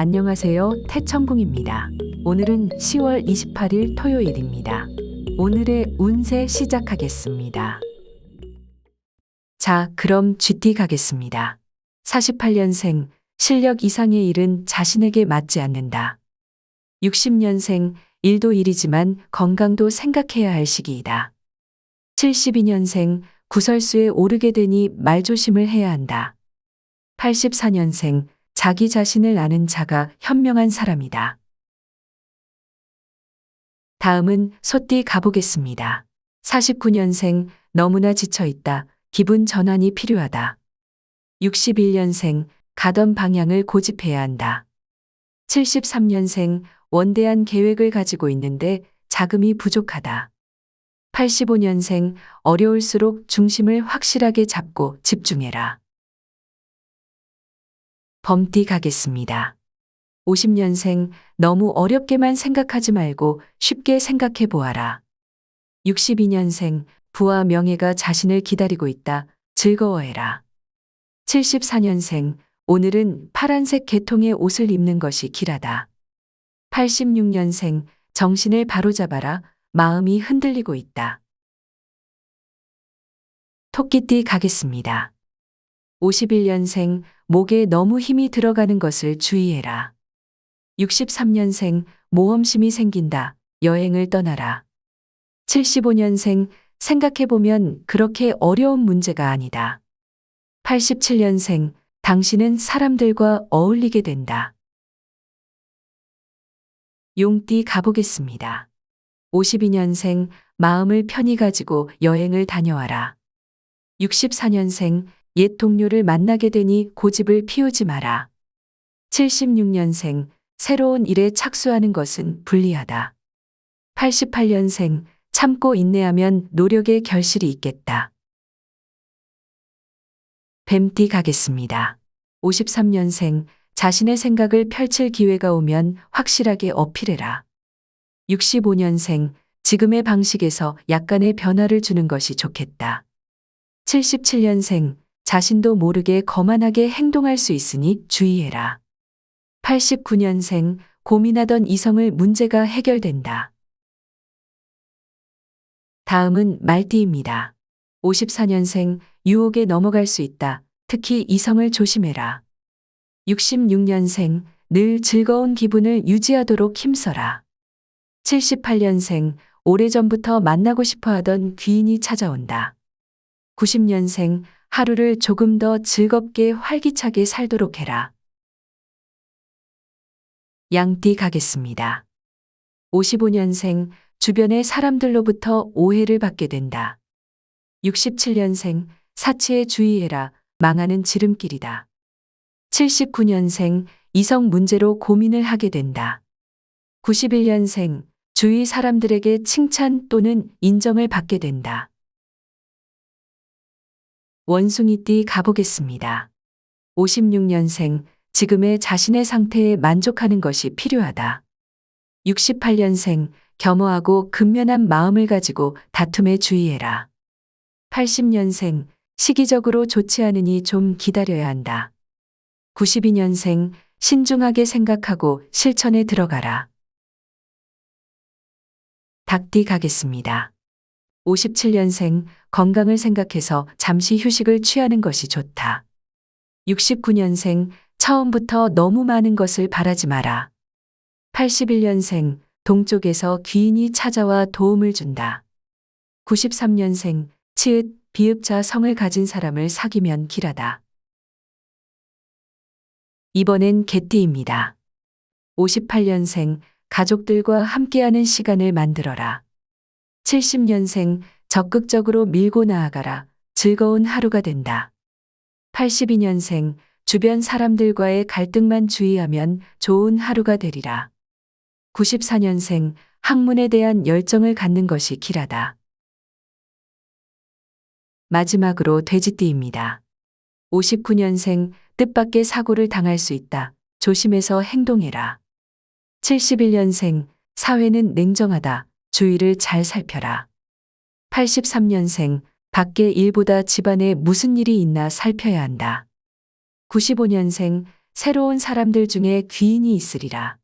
안녕하세요. 태천궁입니다. 오늘은 10월 28일 토요일입니다. 오늘의 운세 시작하겠습니다. 자, 그럼 GT 가겠습니다. 48년생, 실력 이상의 일은 자신에게 맞지 않는다. 60년생, 일도 일이지만 건강도 생각해야 할 시기이다. 72년생, 구설수에 오르게 되니 말조심을 해야 한다. 84년생, 자기 자신을 아는 자가 현명한 사람이다. 다음은 소띠 가보겠습니다. 49년생, 너무나 지쳐 있다. 기분 전환이 필요하다. 61년생, 가던 방향을 고집해야 한다. 73년생, 원대한 계획을 가지고 있는데 자금이 부족하다. 85년생, 어려울수록 중심을 확실하게 잡고 집중해라. 범띠 가겠습니다. 50년생, 너무 어렵게만 생각하지 말고 쉽게 생각해 보아라. 62년생, 부와 명예가 자신을 기다리고 있다. 즐거워해라. 74년생, 오늘은 파란색 계통의 옷을 입는 것이 길하다. 86년생, 정신을 바로잡아라. 마음이 흔들리고 있다. 토끼띠 가겠습니다. 51년생, 목에 너무 힘이 들어가는 것을 주의해라. 63년생, 모험심이 생긴다. 여행을 떠나라. 75년생, 생각해보면 그렇게 어려운 문제가 아니다. 87년생, 당신은 사람들과 어울리게 된다. 용띠 가보겠습니다. 52년생, 마음을 편히 가지고 여행을 다녀와라. 64년생, 옛 동료를 만나게 되니 고집을 피우지 마라. 76년생, 새로운 일에 착수하는 것은 불리하다. 88년생, 참고 인내하면 노력의 결실이 있겠다. 뱀띠 가겠습니다. 53년생, 자신의 생각을 펼칠 기회가 오면 확실하게 어필해라. 65년생, 지금의 방식에서 약간의 변화를 주는 것이 좋겠다. 77년생, 자신도 모르게 거만하게 행동할 수 있으니 주의해라. 89년생, 고민하던 이성을 문제가 해결된다. 다음은 말띠입니다. 54년생, 유혹에 넘어갈 수 있다. 특히 이성을 조심해라. 66년생, 늘 즐거운 기분을 유지하도록 힘써라. 78년생, 오래전부터 만나고 싶어 하던 귀인이 찾아온다. 90년생, 하루를 조금 더 즐겁게 활기차게 살도록 해라. 양띠 가겠습니다. 55년생, 주변의 사람들로부터 오해를 받게 된다. 67년생, 사치에 주의해라. 망하는 지름길이다. 79년생, 이성 문제로 고민을 하게 된다. 91년생, 주위 사람들에게 칭찬 또는 인정을 받게 된다. 원숭이띠 가보겠습니다. 56년생, 지금의 자신의 상태에 만족하는 것이 필요하다. 68년생, 겸허하고 근면한 마음을 가지고 다툼에 주의해라. 80년생, 시기적으로 좋지 않으니 좀 기다려야 한다. 92년생, 신중하게 생각하고 실천에 들어가라. 닭띠 가겠습니다. 57년생, 건강을 생각해서 잠시 휴식을 취하는 것이 좋다. 69년생, 처음부터 너무 많은 것을 바라지 마라. 81년생, 동쪽에서 귀인이 찾아와 도움을 준다. 93년생, 치읓, 비읍자 성을 가진 사람을 사귀면 길하다. 이번엔 개띠입니다. 58년생, 가족들과 함께하는 시간을 만들어라. 70년생, 적극적으로 밀고 나아가라. 즐거운 하루가 된다. 82년생, 주변 사람들과의 갈등만 주의하면 좋은 하루가 되리라. 94년생, 학문에 대한 열정을 갖는 것이 길하다. 마지막으로 돼지띠입니다. 59년생, 뜻밖의 사고를 당할 수 있다. 조심해서 행동해라. 71년생, 사회는 냉정하다. 주위를 잘 살펴라. 83년생, 밖의 일보다 집안에 무슨 일이 있나 살펴야 한다. 95년생, 새로운 사람들 중에 귀인이 있으리라.